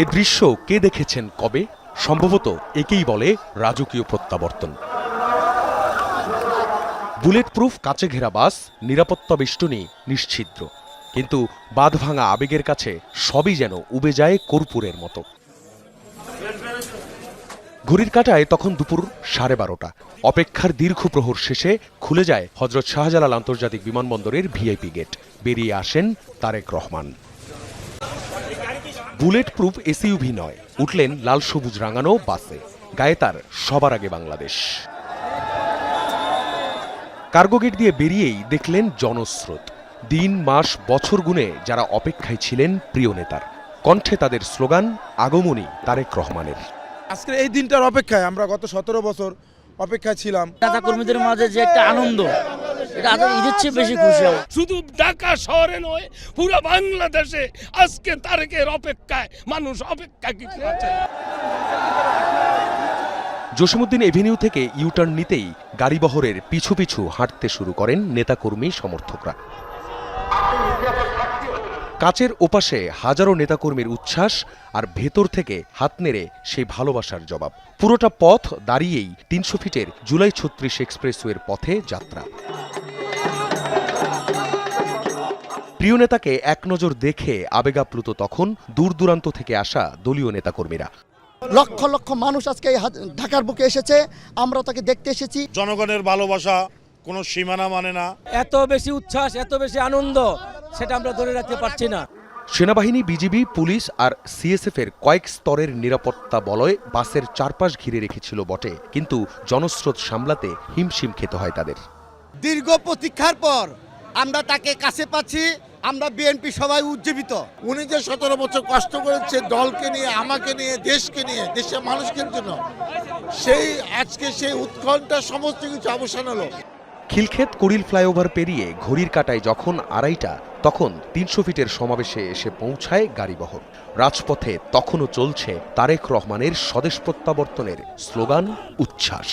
এ দৃশ্য কে দেখেছেন কবে? সম্ভবত একেই বলে রাজকীয় প্রত্যাবর্তন। বুলেট প্রুফ কাচে ঘেরা বাস, নিরাপত্তা বেষ্টনী নিশ্ছিদ্র। কিন্তু বাঁধ ভাঙা আবেগের কাছে সবই যেন উবে যায় কর্পূরের মতো। ঘড়ির কাটায় তখন দুপুর সাড়ে বারোটা। অপেক্ষার দীর্ঘ প্রহর শেষে খুলে যায় হজরত শাহজালাল আন্তর্জাতিক বিমানবন্দরের ভিআইপি গেট। বেরিয়ে আসেন Tarique Rahman. Bullet proof SUV নয়। উঠলেন লাল সবুজ রাঙানো বাসে। গায়ে তার সবার আগে বাংলাদেশ। কার্গো গেট দিয়ে বেরিয়েই দেখলেন জনস্রোত। দিন মাস বছর গুণে যারা অপেক্ষায় ছিলেন প্রিয় নেতার। কণ্ঠে তাদের স্লোগান আগমনী তারেক রহমানের। আজকের এই দিনটার অপেক্ষায় আমরা গত সতেরো বছর অপেক্ষায় ছিলাম। নেতা কর্মীদের মাঝে যে একটা আনন্দ। এটা আদৌ ঈদের চেয়ে বেশি খুশি আমরা। শুধু ঢাকা শহরে নয় পুরো বাংলাদেশে আজকে তারেকের অপেক্ষায় মানুষ অপেক্ষা কিছু আছে? জসিমুদ্দিন এভিনিউ থেকে ইউটার্ন নিতেই গাড়িবহরের পিছু পিছু হাঁটতে শুরু করেন নেতাকর্মী সমর্থকরা। কাচের ওপাশে হাজারো নেতাকর্মীর উচ্ছ্বাস আর ভেতর থেকে হাত নেড়ে সেই ভালোবাসার জবাব। পুরোটা পথ দাঁড়িয়েই তিনশো ফিটের জুলাই ছত্রিশ এক্সপ্রেসওয়ের পথে যাত্রা। প্রিয় নেতাকে এক নজর দেখে আবেগাপ্লুত তখন দূর দূরান্ত থেকে আসা দলীয় নেতাকর্মীরা। লক্ষ লক্ষ মানুষ আজকে ঢাকার বুকে এসেছে আমরা তাকে দেখতে এসেছি। জনগণের ভালোবাসা কোনো সীমানা মানে না। এত বেশি উচ্ছ্বাস এত বেশি আনন্দ সেটা আমরা ধরে রাখতে পারছি না। সেনাবাহিনী বিজিবি পুলিশ আর সিএসএফ এর কয়েক স্তরের নিরাপত্তা বলয় বাসের চারপাশ ঘিরে রেখেছিল বটে কিন্তু জনস্রোত সামলাতে হিমশিম খেতে হয় তাদের। দীর্ঘ প্রতীক্ষার পর আমরা তাকে কাছে পাচ্ছি আমরা বিএনপি সবাই উজ্জীবিত। উনি যে সতেরো বছর কষ্ট করেছে দলকে নিয়ে আমাকে নিয়ে দেশকে নিয়ে দেশের মানুষকে জন্য সেই আজকে সেই উৎকণ্ঠা সমস্ত কিছু অবসান হলো। খিলক্ষেত করিল ফ্লাইওভার পেরিয়ে ঘড়ির কাটায় যখন আড়াইটা তখন তিনশো ফিটের সমাবেশে এসে পৌঁছায় গাড়িবহর। রাজপথে তখনও চলছে তারেক রহমানের স্বদেশ প্রত্যাবর্তনের স্লোগান উচ্ছ্বাস।